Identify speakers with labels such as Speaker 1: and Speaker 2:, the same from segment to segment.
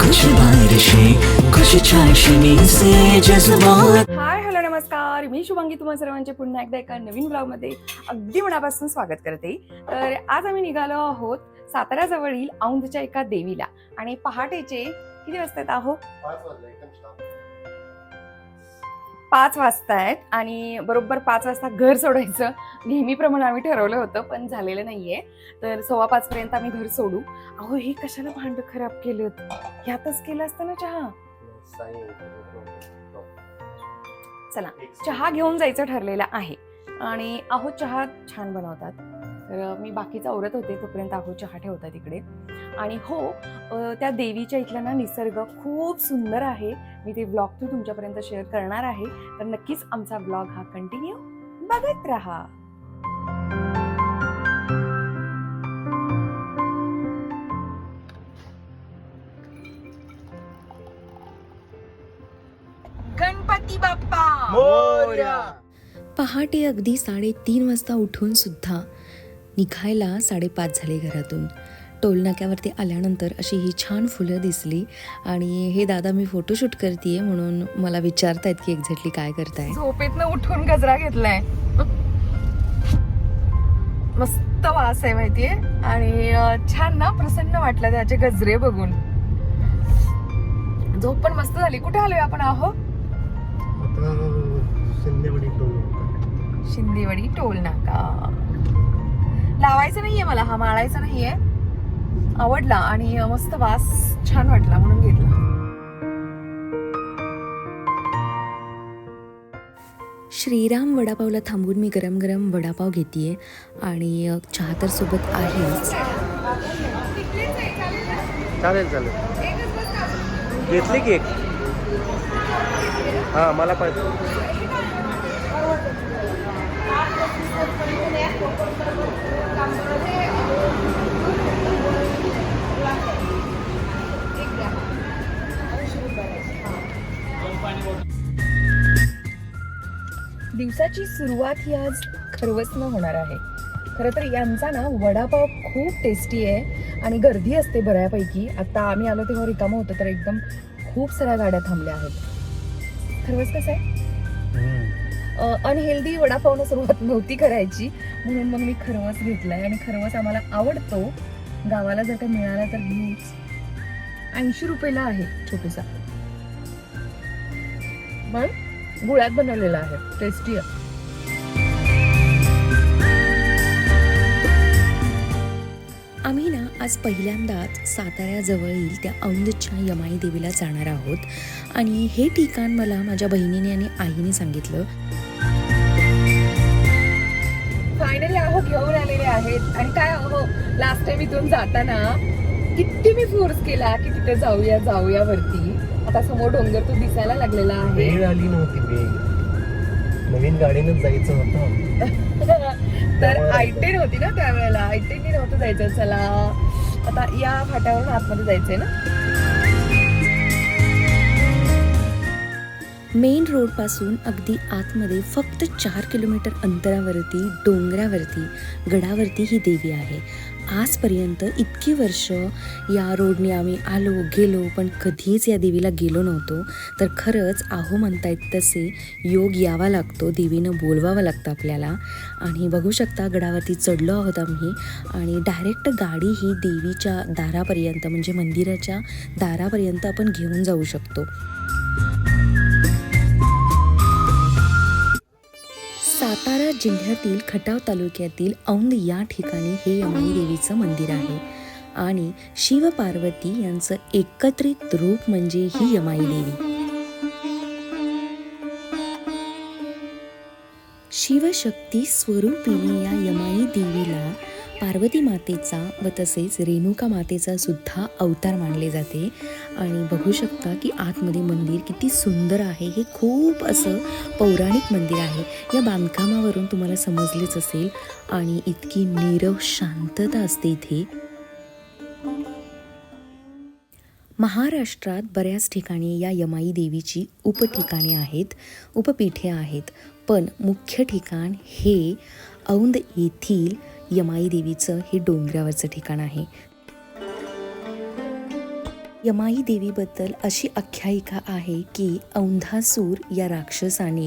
Speaker 1: कुछ बारिशें कुछ चाशनी से जज्बात।
Speaker 2: हाय हॅलो नमस्कार. मी शुभांगी तुम्हा सर्वांचे पुन्हा एकदा एका नवीन ब्लॉगमध्ये अगदी मनापासून स्वागत करते. तर आज आम्ही निघालो आहोत साताऱ्याजवळील औंधच्या एका देवीला. आणि पहाटेचे किती वाजता आहेत आहो पाच वाजता आहेत आणि बरोबर पाच वाजता घर सोडायचं. नेहमीप्रमाणे आम्ही ठरवलं होतं पण झालेलं नाहीये. तर सव्वा पाच पर्यंत आम्ही घर सोडू. अहो हे कशाला भांड खराब केलं ह्यातच केलं असतं ना चहा? चला चहा घेऊन जायचं ठरलेलं आहे. आणि अहो चहा छान बनवतात. तर मी बाकीचं आवरत होते तोपर्यंत अहो चहा ठेवतात तिकडे आणि हो त्या देवीच्या इथला ना निसर्ग खूप सुंदर आहे. मी ते ब्लॉग थ्रू तुमच्यापर्यंत शेअर करणार आहे. तर नक्कीच आमचा ब्लॉग हा कंटिन्यू बघत राहा. गणपती बाप्पा!
Speaker 3: पहाटे अगदी साडेतीन वाजता उठून सुद्धा निघायला साडेपाच झाले घरातून. टोलनाक्यावरती आल्यानंतर अशी ही छान फुलं दिसली. आणि हे दादा मी फोटोशूट करते म्हणून मला विचारतायत की एक्झॅक्टली काय करताय.
Speaker 2: झोपेतनं उठून गजरा घेतलाय. मस्त वास आहे माहितीये. आणि छान ना प्रसन्न वाटलं त्याचे गजरे बघून. झोप पण मस्त झाली. कुठे आलोय आपण आहो? शिंदेवाडी टोल नाका. लावायचं नाहीये मला हा माळायचा नाहीये. आवडला आणि मस्त वास छान वाटला म्हणून घेतला.
Speaker 3: श्रीराम वडापावला थांबून मी गरम गरम वडापाव घेते आणि चहा तर सोबत आहेच.
Speaker 4: चालेल चालेल. घेतली की एक? हां मला पाहिजे
Speaker 2: दिवसाची सुरुवात ही आज खरवसनं होणार आहे. खरं तर यांचा ना वडापाव खूप टेस्टी आहे आणि गर्दी असते बऱ्यापैकी. आता आम्ही आलो तेव्हा रिकामं होतं तर एकदम खूप साऱ्या गाड्या थांबल्या आहेत. खरवस कसं आहे अनहेल्दी वडापावनं सुरुवात नव्हती करायची म्हणून मग मी खरवस घेतलाय आणि खरवस आम्हाला आवडतो. गावाला जर का मिळाला तर घेऊच ऐंशी रुपयाला आहे छोटूसा. पण गुळात बनवलेला आहे. टेस्टी आहे.
Speaker 3: आम्ही ना आज पहिल्यांदाच साताऱ्याजवळील त्या औंधच्या यमाई देवीला जाणार आहोत. आणि हे ठिकाण मला माझ्या बहिणीने आणि आईने सांगितलं.
Speaker 2: फायनली अहो घेऊन आलेले आहेत. आणि काय अहो लास्ट टाइम इथून जाताना किती मी फोर्स केला की तिथे जाऊया जाऊया वरती. आता समोर डोंगर तो दिसायला लागलेला आहे.
Speaker 4: वेळ आली नव्हती वेळ नवीन गाडीनंच जायचं होतं.
Speaker 2: तर आय टेन होती ना त्यावेळेला. आय टेननी नव्हतं जायचं. चला. आता या फाट्यावरून आतमध्ये जायचंय ना?
Speaker 3: मेन रोडपासून अगदी आतमध्ये फक्त चार किलोमीटर अंतरावरती डोंगरावरती गडावरती ही देवी आहे. आजपर्यंत इतकी वर्ष या रोडने आम्ही आलो गेलो पण कधीच या देवीला गेलो नव्हतो. तर खरंच आहो म्हणतायत तसे योग यावा लागतो देवीनं बोलवावं लागतं आपल्याला. आणि बघू शकता गडावरती चढलो आहोत आम्ही आणि डायरेक्ट गाडी ही देवीच्या दारापर्यंत म्हणजे मंदिराच्या दारापर्यंत आपण घेऊन जाऊ शकतो. सातारा जिल्ह्यातील खटाव तालुक्यातील औंद या ठिकाणी हे यमाई देवीचं मंदिर आहे. आणि शिव पार्वती यांचं एकत्रित रूप म्हणजे ही यमाई देवी. शिवशक्ती स्वरूपिणी या यमाई देवीला पार्वती मातेचा व तसेच रेणुका मातेचा सुद्धा अवतार मानले जाते. आणि बघू शकता की आतमध्ये मंदिर किती सुंदर आहे. हे खूप असं पौराणिक मंदिर आहे. या बांधकामावरून तुम्हाला समजलेच असेल. आणि इतकी नीरव शांतता असते इथे. महाराष्ट्रात बऱ्याच ठिकाणी या यमाई देवीची उपठिकाणे आहेत उपपीठे आहेत. पण मुख्य ठिकाण हे औंध येथील यमाई देवीचं हे डोंगरावरचं ठिकाण आहे. यमाई देवीबद्दल अशी आख्यायिका आहे की औंधासूर या राक्षसाने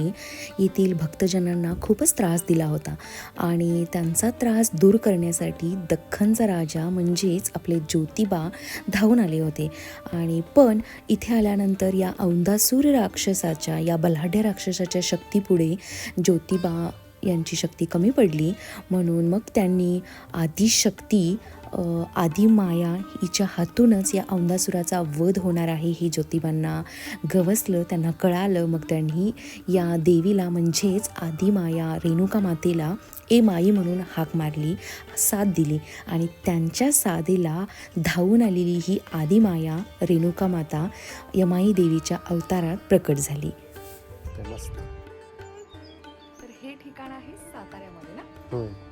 Speaker 3: येथील भक्तजनांना खूपच त्रास दिला होता आणि त्यांचा त्रास दूर करण्यासाठी दख्खनचा राजा म्हणजेच आपले ज्योतिबा धावून आले होते. आणि पण इथे आल्यानंतर या औंधासूर राक्षसाच्या या बल्हाढ्य राक्षसाच्या शक्तीपुढे ज्योतिबा यांची शक्ती कमी पडली. म्हणून मग त्यांनी आदिशक्ती आदिमाया हिच्या हातूनच या औंदासुराचा वध होणार आहे हे ज्योतिबांना गवसलं त्यांना कळालं. मग त्यांनी या देवीला म्हणजेच आदिमाया रेणुका मातेला ए माई म्हणून हाक मारली साथ दिली. आणि त्यांच्या साधेला धावून आलेली ही आदिमाया रेणुका माता यमाई देवीच्या अवतारात प्रकट झाली.
Speaker 2: ठिकाण आहे साताऱ्यामध्ये ना
Speaker 4: होय
Speaker 2: आहे.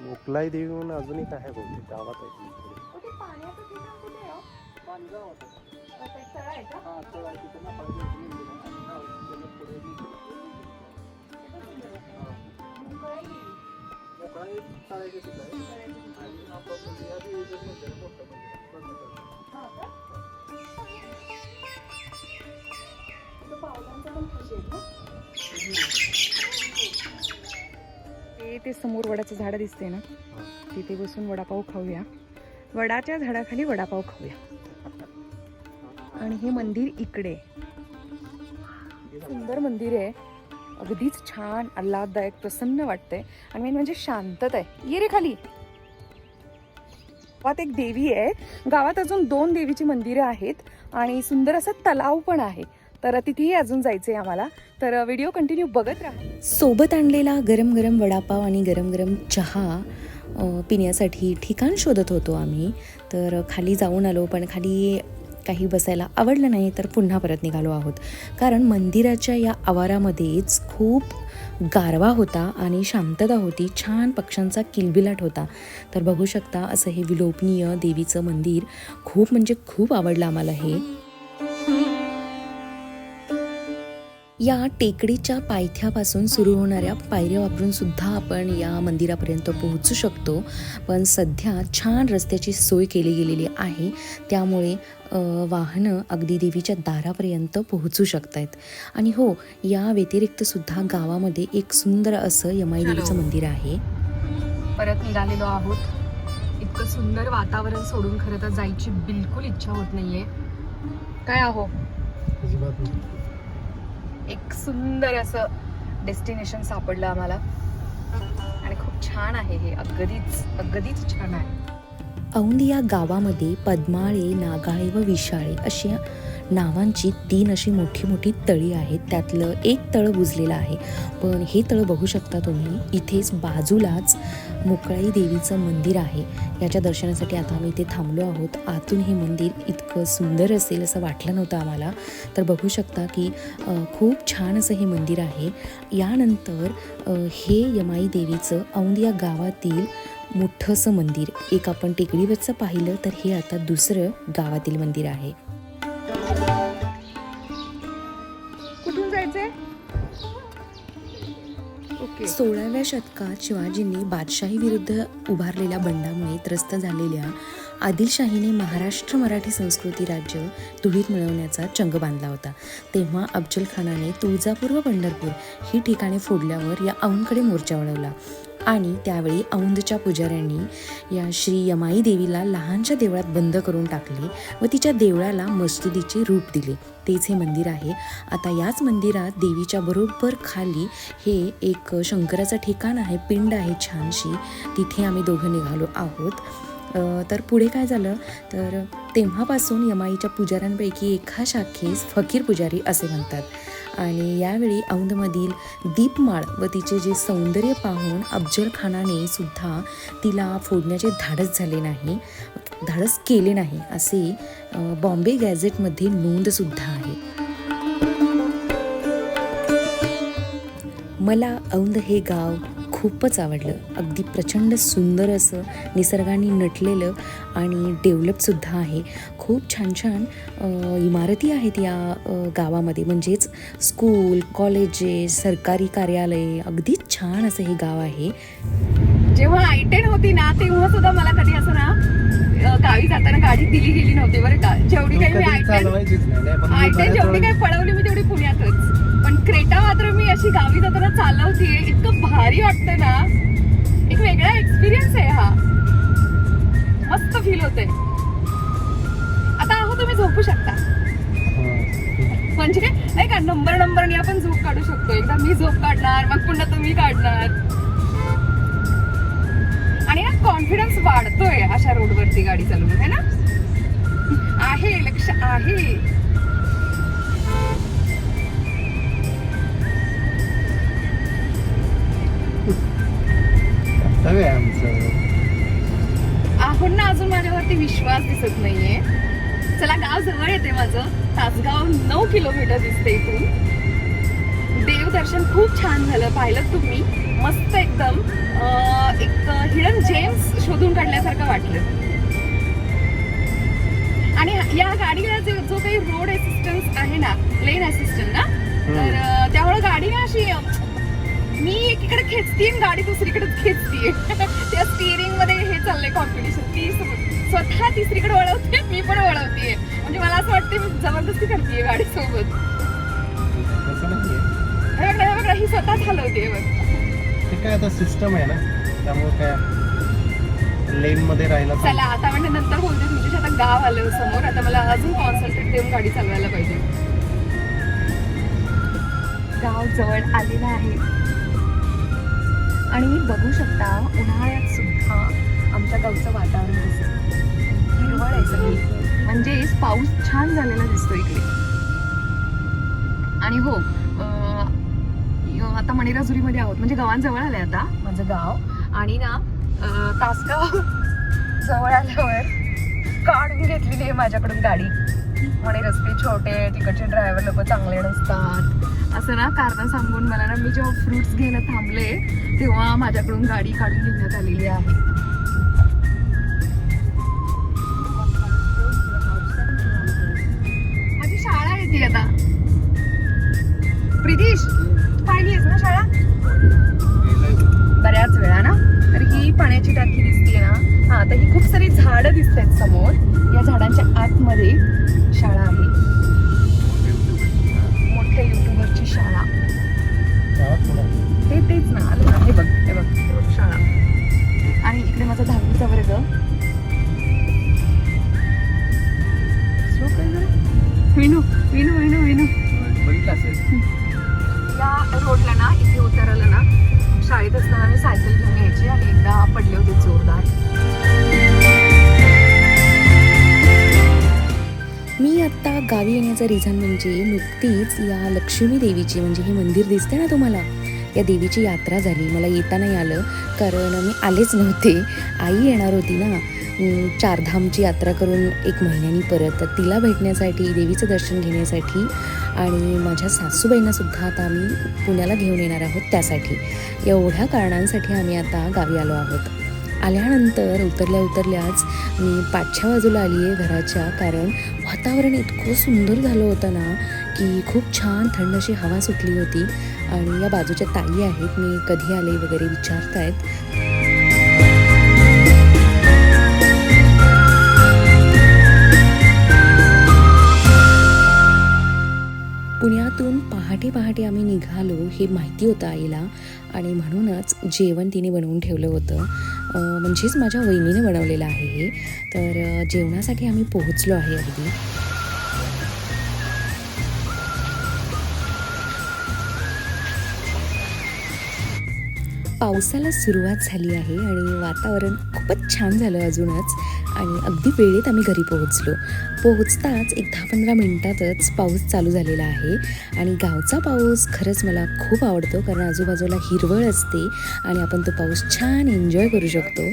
Speaker 4: मोकलाई देवी म्हणून अजून एक आहे बहुतेक गावात आहे
Speaker 2: पाण्याचं ठिकाण कुठे आहे हो? अ, ते तळं आहे का? मुंगळाई देवी. हा का? इथं पावलांचं पण आहेत ना? ते ते समोर वडाचं झाड दिसते ना. तिथे बसून वडापाव खाऊया. वडाच्या झाडाखाली वडापाव खाऊया. आणि हे मंदिर इकडे सुंदर मंदिर आहे. अगदीच छान आल्हाददायक प्रसन्न वाटतंय. आणि मेन म्हणजे शांतता आहे. ये रे खाली. गावात एक देवी आहे. गावात अजून दोन देवीची मंदिरं आहेत. आणि सुंदर असा तलाव पण आहे. तर तिथेही अजून जायचंय आम्हाला. तर व्हिडिओ कंटिन्यू बघत राहा.
Speaker 3: सोबत आणलेला गरम गरम वडापाव आणि गरम गरम चहा पिण्यासाठी ठिकाण शोधत होतो आम्ही. तर खाली जाऊन आलो पण खाली काही बसायला आवडलं नाही तर पुन्हा परत निघालो आहोत. कारण मंदिराच्या या आवारामध्येच खूप गारवा होता आणि शांतता होती छान पक्ष्यांचा किलबिलाट होता. तर बघू शकता असं हे विलोपनीय देवीचं मंदिर खूप म्हणजे खूप आवडलं आम्हाला हे. या टेकडीच्या पायथ्यापासून सुरू होणाऱ्या पायऱ्या वापरून सुद्धा आपण या मंदिरापर्यंत पोहोचू शकतो. पण सध्या छान रस्त्याची सोय केली गेलेली आहे. त्यामुळे वाहनं अगदी देवीच्या दारापर्यंत पोहोचू शकत आहेत आणि हो या व्यतिरिक्त सुद्धा गावामध्ये एक सुंदर असं यमाई देवीचं मंदिर आहे.
Speaker 2: परत निघालेलो आहोत. इतकं सुंदर वातावरण सोडून खरं तर जायची बिलकुल इच्छा होत नाहीये. काय आहो. एक सुंदर असं डेस्टिनेशन सापडलं आम्हाला. आणि खूप छान आहे हे. अगदीच अगदीच छान आहे.
Speaker 3: औंध या गावामध्ये पद्माळे नागाळे व विशाळे अशा नावांची तीन अशी मोठी मोठी तळी आहेत. त्यातलं एक तळं बुजलेलं आहे. पण हे तळं बघू शकता तुम्ही इथेच बाजूलाच मोकळाई देवीचं मंदिर आहे. याच्या दर्शनासाठी आता आम्ही इथे थांबलो आहोत. आतून हे मंदिर इतकं सुंदर असेल असं वाटलं नव्हतं आम्हाला. तर बघू शकता की खूप छान असं हे मंदिर आहे. यानंतर हे यमाई देवीचं औंदिया या गावातील मोठंसं मंदिर. एक आपण टेकडीवरचं पाहिलं तर हे आता दुसरं गावातील मंदिर आहे. सोळाव्या शतकात शिवाजींनी बादशाही विरुद्ध उभारलेल्या बंडामुळे त्रस्त झालेल्या आदिलशाहीने महाराष्ट्र मराठी संस्कृती राज्य धुळीत मिळवण्याचा चंग बांधला होता. तेव्हा अफजल खानाने तुळजापूर व पंढरपूर ही ठिकाणे फोडल्यावर या औंकडे मोर्चा वळवला. आणि त्यावेळी औंधच्या पुजाऱ्यांनी या श्री यमाई देवीला लहानशा देवळात बंद करून टाकले व तिच्या देवळाला मस्जिदीचे रूप दिले. तेच हे मंदिर आहे. आता याच मंदिरात देवीच्या बरोबर खाली हे एक शंकराचं ठिकाण आहे पिंड आहे छानशी. तिथे आम्ही दोघं निघालो आहोत. तर पुढे काय झालं? तर तेव्हापासून यमाईच्या पुजाऱ्यांपैकी एका शाखेस फकीर पुजारी असे म्हणतात. आणि यावेळी औंधमधील दीपमाळ व तिचे जे सौंदर्य पाहून अफजल खानाने सुद्धा तिला फोडण्याचे धाडस झाले नाही धाडस केले नाही असे बॉम्बे गॅझेटमध्ये नोंदसुद्धा आहे. मला औंध हे गाव खूपच आवडलं. अगदी प्रचंड सुंदर असं निसर्गाने नटलेलं आणि डेव्हलपसुद्धा आहे. खूप छान छान इमारती आहेत या गावामध्ये. म्हणजेच स्कूल कॉलेजेस सरकारी कार्यालये अगदीच छान असं हे गाव आहे.
Speaker 2: जेव्हा आय टेन होती ना तेव्हा सुद्धा मला कधी असं ना गावी जाताना गाडी दिली गेली नव्हती बरं का. जेवढी काही मी
Speaker 4: पण मी
Speaker 2: आयटम
Speaker 4: बऱ्याच
Speaker 2: जेवढी काही पळवली मी तेवढी पुण्यातच. पण क्रेटा मात्र मी अशी गावी जाताना चालवतीये. इतकं भारी वाटतं ना. एक वेगळा एक्सपिरियन्स आहे हा. मस्त फील होते आता अहो तुम्ही झोपू शकता. म्हणजे नाही का नंबर नंबरने आपण झोप काढू शकतो. एकदा मी झोप काढणार मग पुन्हा तुम्ही काढणार. आणि ना कॉन्फिडन्स वाढतोय अशा रोडवरती गाडी चालवून है ना? आहे लक्ष आहे.
Speaker 4: कर्तव्य आहे आमचं.
Speaker 2: आहोत ना अजून माझ्यावरती विश्वास दिसत नाहीये. चला गाव जवळ येते माझं. तासगाव नऊ किलोमीटर दिसते इथून. देवदर्शन खूप छान झालं पाहिलं तुम्ही. मस्त एकदम. एक हिडन जेम्स शोधून काढल्यासारखं वाटलं. आणि या गाडीला जे जो काही रोड असिस्टन्स आहे ना लेन असिस्टंट ना तर त्यामुळे गाडी ना अशी मी एकीकडे खेचतीये आणि गाडी दुसरीकडे खेचतीये. त्या स्टिअरिंगमध्ये हे चाललंय कॉम्पिटिशन ती स्व- स्वतः तिसरीकडे वळवते मी पण वळवतीये. म्हणजे मला असं वाटतं मी जबरदस्ती करतेय गाडी सोबत हे बघ हे स्वतः हलवते बघ.
Speaker 4: काय आता सिस्टम आहे ना त्यामुळे काय लेन मध्ये राहायला
Speaker 2: चला. आता म्हणजे नंतर बोलते तुमच्याशी आता गाव आलं समोर. आता मला अजून कॉन्सन्ट्रेट देऊन गाडी चालवायला पाहिजे. गाव जवळ आलेलं आहे. आणि बघू शकता उन्हाळ्यात सुद्धा आमच्या गावचं वातावरण दिसत हिरवळ आहे सगळी. म्हणजेच पाऊस छान झालेला दिसतो इकडे. आणि हो अं, आता मणिराजुरीमध्ये आहोत. म्हणजे गावांजवळ आले आता माझं गाव. आणि ना तासगाव जवळ आल्यावर काढून घेतलेली आहे माझ्याकडून गाडी. म्हणे रस्ते छोटे तिकडचे ड्रायव्हर लोक चांगले नसतात. असं ना कारण सांगून मला ना मी जेव्हा फ्रुट्स घेणं थांबले तेव्हा माझ्याकडून गाडी काढून घेण्यात आलेली आहे. माझी शाळा येते आता. प्रितीश तू पाहिली आहेस ना शाळा? बऱ्याच वेळा ना. तर ही पाण्याची टाकी दिसते ना. हा तर ही खूप सारी झाडं दिसत आहेत समोर. या झाडांच्या आतमध्ये
Speaker 3: गावी रिझन म्हणजे नुकतीच या लक्ष्मी देवीची म्हणजे हे मंदिर दिसते ना तुम्हाला? या देवीची यात्रा झाली. मला येता नाही आलं. कारण मी आलेच नव्हते. आई येणार होती ना. चारधामची यात्रा करून एक महिन्यानी परत. तिला भेटण्यासाठी देवीचं दर्शन घेण्यासाठी आणि माझ्या सासूबाईंना सुद्धा आता आम्ही पुण्याला घेऊन येणार आहोत त्यासाठी. एवढ्या कारणांसाठी आम्ही आता गावी आलो आहोत. आल्यानंतर उतरल्या उतरल्याच मी पाठच्या बाजूला आली आहे घराच्या. कारण वातावरण इतकं सुंदर झालं होतं ना की खूप छान थंड अशी हवा सुटली होती. आणि या बाजूच्या ताई आहेत मी कधी आले वगैरे विचारतायत. पुण्यातून पहाटे पहाटे आम्ही निघालो हे माहिती होतं आईला. आणि म्हणूनच जेवण तिने बनवून ठेवलं होतं. म्हणजेच माझ्या वहिनीने बनवलेलं आहे हे. तर जेवणासाठी आम्ही पोहोचलो आहे अगदी. पावसाला सुरुवात झाली आहे आणि वातावरण खूपच छान झालं अजूनच. आणि अगदी वेळेत आम्ही घरी पोहोचलो. पोहोचताच एक दहा पंधरा मिनटातच पाऊस चालू झालेला आहे. आणि गावचा पाऊस खरंच मला खूप आवडतो कारण आजूबाजूला हिरवळ असते आणि आपण तो पाऊस छान एन्जॉय करू शकतो.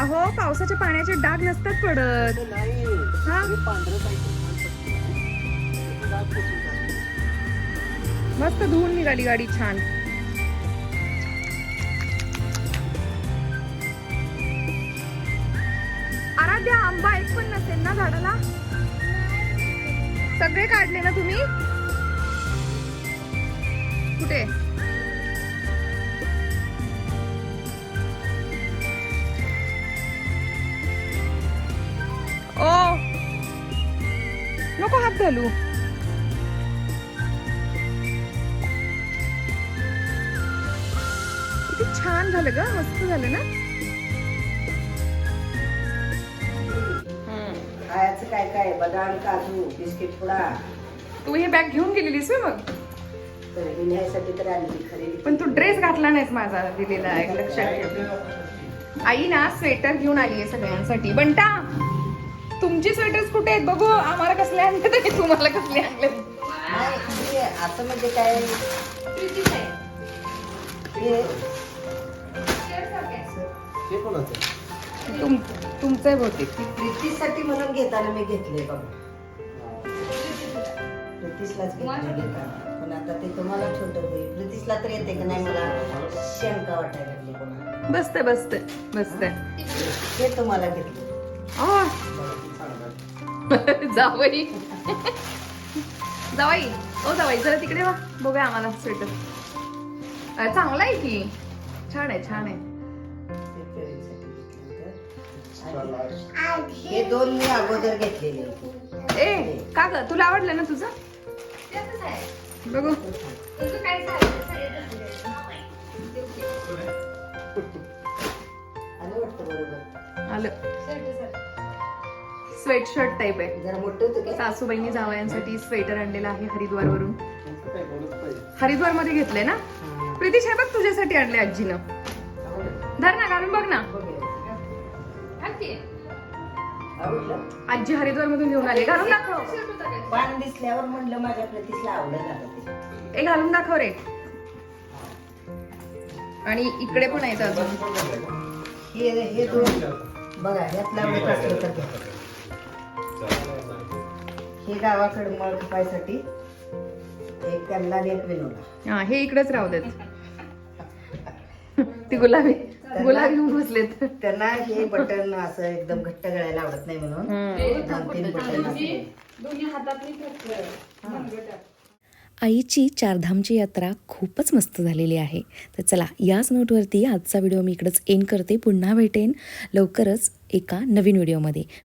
Speaker 2: अहो पावसाच्या पाण्याचे डाग नसतात पडत. मस्त धुवून निघाली गाडी छान. झाडाला? सगळे काढले ना तुम्ही? कुठे? ओ! नको हात घालू. किती छान झालं ग. मस्त झालं ना?
Speaker 5: खायचं काय काय? बदाम काजू बिस्किट पुडा
Speaker 2: तू हे बॅग घेऊन गेलेलीस होय मग?
Speaker 5: तर हे न्यायसाठी तर आली खरेदी.
Speaker 2: पण तू ड्रेस घातला नाहीस माझा दिलेला आहे लक्षात ठेव. आई ना स्वेटर घेऊन आली आहे सगळ्यांसाठी. बंटा तुमची स्वेटर्स कुठे आहेत बघू? आम्हाला कसले आणले तरी तुम्हाला कसले आणले
Speaker 5: नाही हे असं म्हणजे काय? हे.
Speaker 4: हे कोणाचं? आहे?
Speaker 2: तुम तुमचं बहुतेक
Speaker 5: प्रीतीसाठी म्हणून घेताना मी घेतले बघा. प्रीतीसलाच घेतले घेताना पण आता ते तुम्हाला छोट होईल. प्रीतीसला तर येते की नाही मला शंका वाटायला लागली कोणा
Speaker 2: बसते बसते बसते.
Speaker 5: हे? तुम्हाला घेतले.
Speaker 2: आ, जावई. जावाई. ओ जावाई जरा तिकडे वा. बघूया आम्हाला स्वेटर चांगला आहे की. छान आहे छान आहे.
Speaker 5: हे दोन मी अगोदर घेतलेले.
Speaker 2: ए का ग? तुला आवडलं ना तुझं? बघू.
Speaker 5: आलं
Speaker 2: स्वेट शर्ट टाईप आहे.
Speaker 5: जरा मोठं होतं काय?
Speaker 2: सासूबाईंनी जावयांसाठी स्वेटर आणलेला आहे हरिद्वार वरून हरिद्वारमध्ये घेतलंय ना. प्रीतीश हे बघ तुझ्यासाठी आणले आजीनं. धर ना घालून बघ ना. आजी हरिद्वार मधून घेऊन आले. घालून दाखव.
Speaker 5: पान दिसल्यावर म्हणलं माझ्या प्रतीसला आवडत आता
Speaker 2: ए घालून दाखव रे. आणि इकडे पण आहेत अजून.
Speaker 5: हे हे दोन. बघा ह्यातला आवडत असलं तर घ्या. हे गावाकडे मळ खपायसाठी एक त्यांना आणि एक विनोदा
Speaker 2: हा हे इकडेच राहू देत. ती गुलाबी. गुलाबी होऊन बसलेत.
Speaker 5: त्यांना हे बटन असं एकदम घट्ट गळायला आवडत नाही म्हणून. दोन तीन बटन
Speaker 3: आईची चारधामची यात्रा खूपच मस्त झालेली आहे. तर चला याच नोटवरती आजचा व्हिडिओ मी इकडंच एंड करते. पुन्हा भेटेन लवकरच एका नवीन व्हिडिओमध्ये